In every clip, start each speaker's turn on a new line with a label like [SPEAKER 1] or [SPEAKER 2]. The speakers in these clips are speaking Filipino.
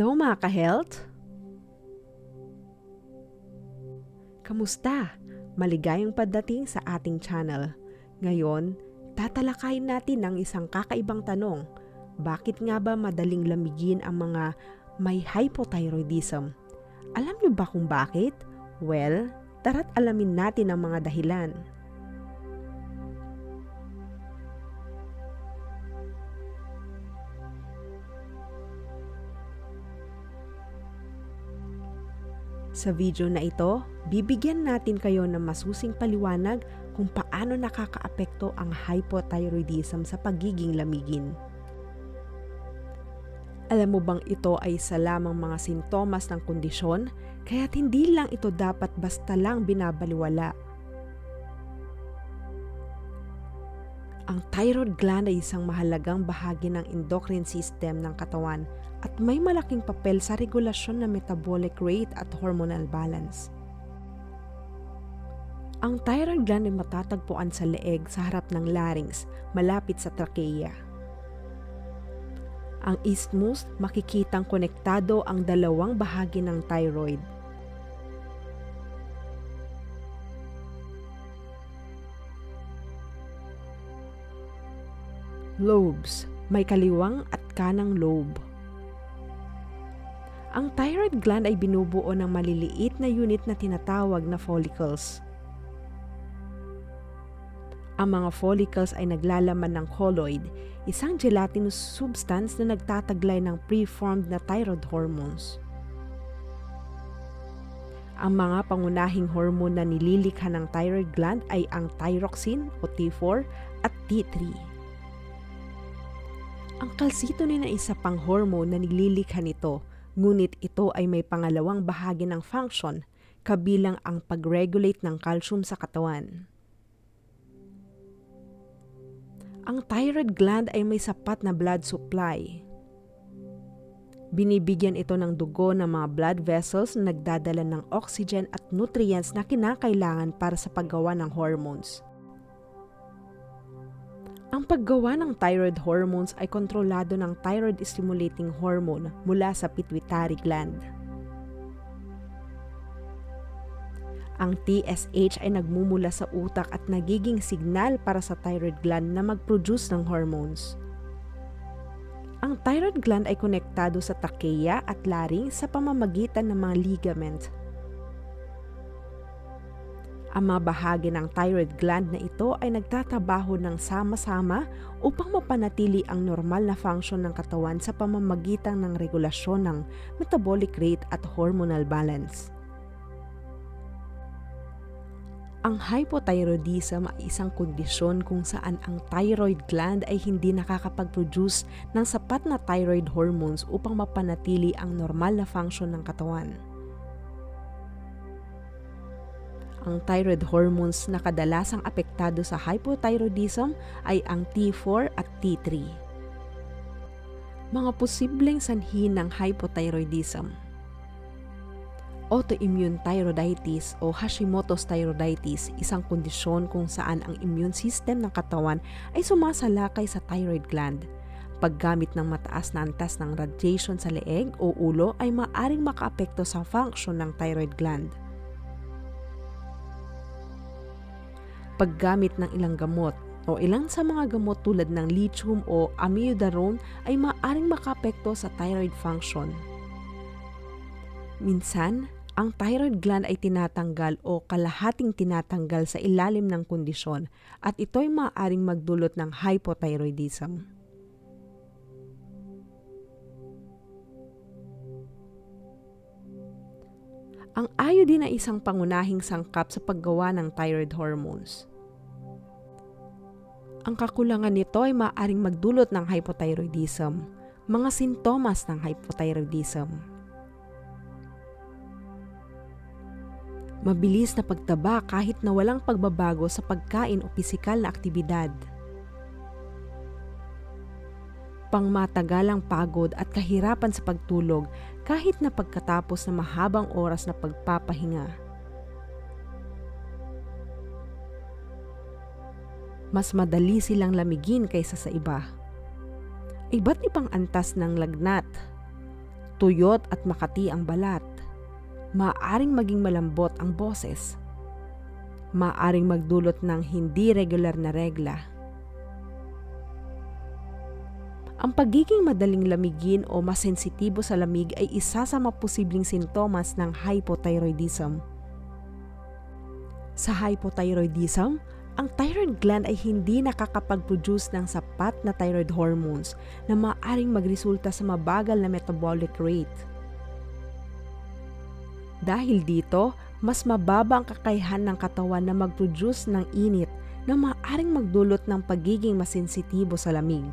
[SPEAKER 1] Hello mga ka-health! Kamusta? Maligayang pagdating sa ating channel. Ngayon, tatalakayin natin ang isang kakaibang tanong. Bakit nga ba madaling lamigin ang mga may hypothyroidism? Alam niyo ba kung bakit? Well, tara't alamin natin ang mga dahilan. Sa video na ito, bibigyan natin kayo ng masusing paliwanag kung paano nakakaapekto ang hypothyroidism sa pagiging lamigin. Alam mo bang ito ay isa lamang mga sintomas ng kondisyon, kaya't hindi lang ito dapat basta lang binabaliwala. Ang thyroid gland ay isang mahalagang bahagi ng endocrine system ng katawan at may malaking papel sa regulasyon ng metabolic rate at hormonal balance. Ang thyroid gland ay matatagpuan sa leeg sa harap ng larynx, malapit sa trachea. Ang isthmus, makikitang konektado ang dalawang bahagi ng thyroid. Lobes, may kaliwang at kanang lobe. Ang thyroid gland ay binubuo ng maliliit na unit na tinatawag na follicles. Ang mga follicles ay naglalaman ng colloid, isang gelatinous substance na nagtataglay ng preformed na thyroid hormones. Ang mga pangunahing hormone na nililikha ng thyroid gland ay ang thyroxine o T4 at T3. Ang calcitonin ay isa pang hormone na nililikha nito, ngunit ito ay may pangalawang bahagi ng function, kabilang ang pag-regulate ng calcium sa katawan. Ang thyroid gland ay may sapat na blood supply. Binibigyan ito ng dugo ng mga blood vessels na nagdadala ng oxygen at nutrients na kinakailangan para sa paggawa ng hormones. Ang paggawa ng thyroid hormones ay kontrolado ng thyroid stimulating hormone mula sa pituitary gland. Ang TSH ay nagmumula sa utak at nagiging signal para sa thyroid gland na mag-produce ng hormones. Ang thyroid gland ay konektado sa trachea at larynx sa pamamagitan ng mga ligament ang mga bahagi ng thyroid gland na ito ay nagtatrabaho ng sama-sama upang mapanatili ang normal na function ng katawan sa pamamagitan ng regulasyon ng metabolic rate at hormonal balance. Ang hypothyroidism ay isang kondisyon kung saan ang thyroid gland ay hindi nakakapag-produce ng sapat na thyroid hormones upang mapanatili ang normal na function ng katawan. Ang thyroid hormones na kadalasang apektado sa hypothyroidism ay ang T4 at T3. Mga posibleng sanhi ng hypothyroidism Autoimmune thyroiditis o Hashimoto's thyroiditis, isang kondisyon kung saan ang immune system ng katawan ay sumasalakay sa thyroid gland. Paggamit ng mataas na antas ng radiation sa leeg o ulo ay maaring makaapekto sa function ng thyroid gland. Paggamit ng ilang gamot o ilang sa mga gamot tulad ng lithium o amiodarone ay maaring makapekto sa thyroid function. Minsan, ang thyroid gland ay tinatanggal o kalahating tinatanggal sa ilalim ng kondisyon at ito'y maaaring magdulot ng hypothyroidism. Ang iodine ay isang pangunahing sangkap sa paggawa ng thyroid hormones. Ang kakulangan nito ay maaaring magdulot ng hypothyroidism, mga sintomas ng hypothyroidism. Mabilis na pagtaba kahit na walang pagbabago sa pagkain o pisikal na aktibidad. Pangmatagalang pagod at kahirapan sa pagtulog kahit na pagkatapos ng mahabang oras na pagpapahinga. mas madali silang lamigin kaysa sa iba. Iba't ibang antas ng lagnat, tuyot at makati ang balat. Maaring maging malambot ang boses. Maaring magdulot ng hindi regular na regla. Ang pagiging madaling lamigin o masensitibo sa lamig ay isa sa maposibleng sintomas ng hypothyroidism. Sa hypothyroidism, ang thyroid gland ay hindi nakakapag-produce ng sapat na thyroid hormones na maaaring magresulta sa mabagal na metabolic rate. Dahil dito, mas mababa ang kakayahan ng katawan na mag-produce ng init na maaaring magdulot ng pagiging masensitibo sa lamig.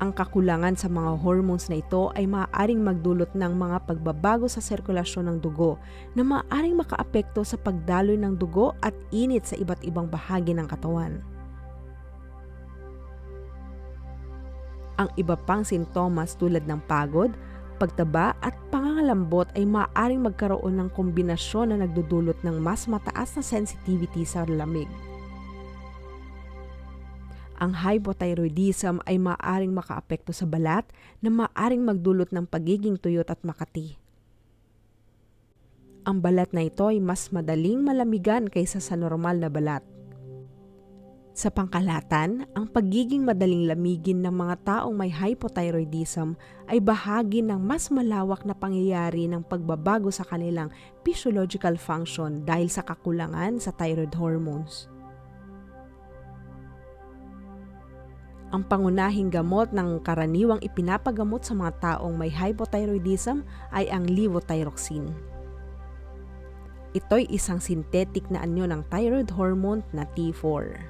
[SPEAKER 1] Ang kakulangan sa mga hormones na ito ay maaaring magdulot ng mga pagbabago sa sirkulasyon ng dugo na maaaring makaapekto sa pagdaloy ng dugo at init sa iba't ibang bahagi ng katawan. Ang iba pang sintomas tulad ng pagod, pagtaba at pangangalambot ay maaaring magkaroon ng kombinasyon na nagdudulot ng mas mataas na sensitivity sa lamig ang hypothyroidism ay maaring makaapekto sa balat na maaring magdulot ng pagiging tuyot at makati. Ang balat na ito ay mas madaling malamigan kaysa sa normal na balat. Sa pangkalatan, ang pagiging madaling lamigin ng mga taong may hypothyroidism ay bahagi ng mas malawak na pangyayari ng pagbabago sa kanilang physiological function dahil sa kakulangan sa thyroid hormones. Ang pangunahing gamot ng karaniwang ipinapagamot sa mga taong may hypothyroidism ay ang levothyroxine. Ito'y isang synthetic na anyo ng thyroid hormone na T4.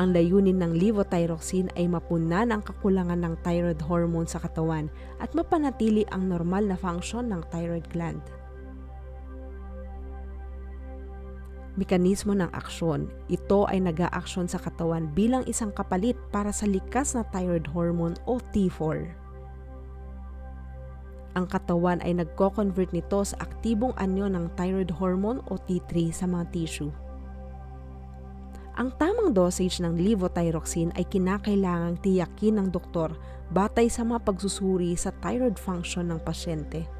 [SPEAKER 1] Ang layunin ng levothyroxine ay mapunan ang kakulangan ng thyroid hormone sa katawan at mapanatili ang normal na function ng thyroid gland. Mekanismo ng aksyon. Ito ay nag-aaksyon sa katawan bilang isang kapalit para sa likas na thyroid hormone o T4. Ang katawan ay nagko-convert nito sa aktibong anyo ng thyroid hormone o T3 sa mga tissue. Ang tamang dosage ng levothyroxine ay kinakailangang tiyakin ng doktor batay sa mga pagsusuri sa thyroid function ng pasyente.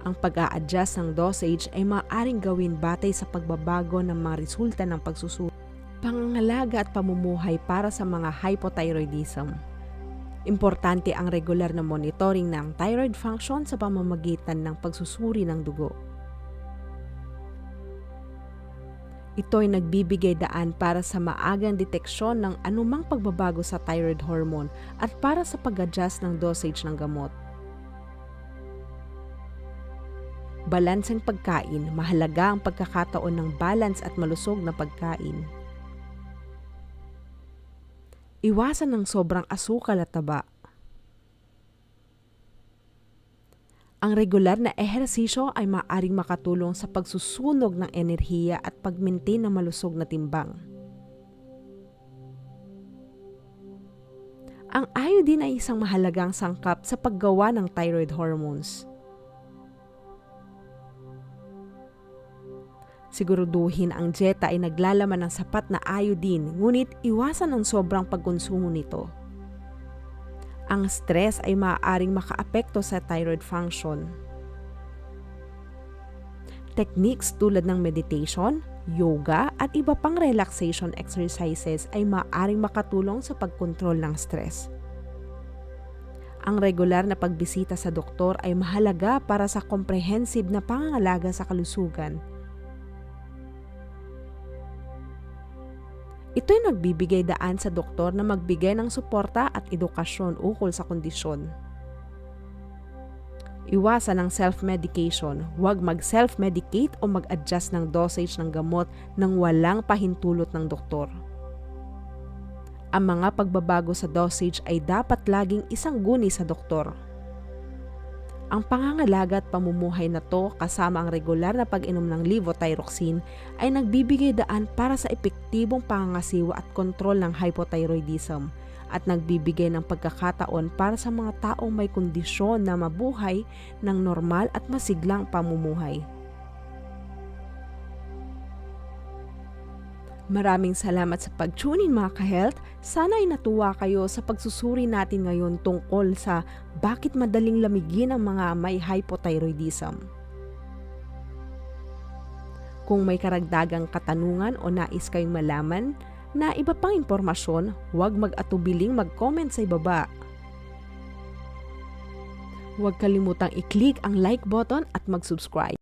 [SPEAKER 1] Ang pag-a-adjust ng dosage ay maaaring gawin batay sa pagbabago ng mga resulta ng pagsusuri, pangangalaga at pamumuhay para sa mga hypothyroidism. Importante ang regular na monitoring ng thyroid function sa pamamagitan ng pagsusuri ng dugo. Ito ay nagbibigay daan para sa maagang deteksyon ng anumang pagbabago sa thyroid hormone at para sa pag-adjust ng dosage ng gamot. Balanseng pagkain, mahalaga ang pagkakataon ng balance at malusog na pagkain. Iwasan ng sobrang asukal at taba. Ang regular na ehersisyo ay maaring makatulong sa pagsusunog ng enerhiya at pagmintin ng malusog na timbang. Ang iodine ay isang mahalagang sangkap sa paggawa ng thyroid hormones. Siguraduhin ang dieta ay naglalaman ng sapat na iodine, ngunit iwasan ang sobrang pagkonsumo nito. Ang stress ay maaaring makaapekto sa thyroid function. Techniques tulad ng meditation, yoga at iba pang relaxation exercises ay maaaring makatulong sa pagkontrol ng stress. Ang regular na pagbisita sa doktor ay mahalaga para sa comprehensive na pangangalaga sa kalusugan Ito'y nagbibigay daan sa doktor na magbigay ng suporta at edukasyon ukol sa kondisyon. Iwasan ang self-medication. Huwag mag-self-medicate o mag-adjust ng dosage ng gamot nang walang pahintulot ng doktor. Ang mga pagbabago sa dosage ay dapat laging isang guni sa doktor. Ang pangangalaga at pamumuhay na to kasama ang regular na pag-inom ng levothyroxine ay nagbibigay daan para sa epektibong pangangasiwa at kontrol ng hypothyroidism at nagbibigay ng pagkakataon para sa mga taong may kondisyon na mabuhay ng normal at masiglang pamumuhay. Maraming salamat sa pag-tune in mga ka-health. Sana ay natuwa kayo sa pagsusuri natin ngayon tungkol sa bakit madaling lamigin ang mga may hypothyroidism. Kung may karagdagang katanungan o nais kayong malaman na iba pang impormasyon, huwag mag-atubiling mag-comment sa ibaba. Huwag kalimutang i-click ang like button at mag-subscribe.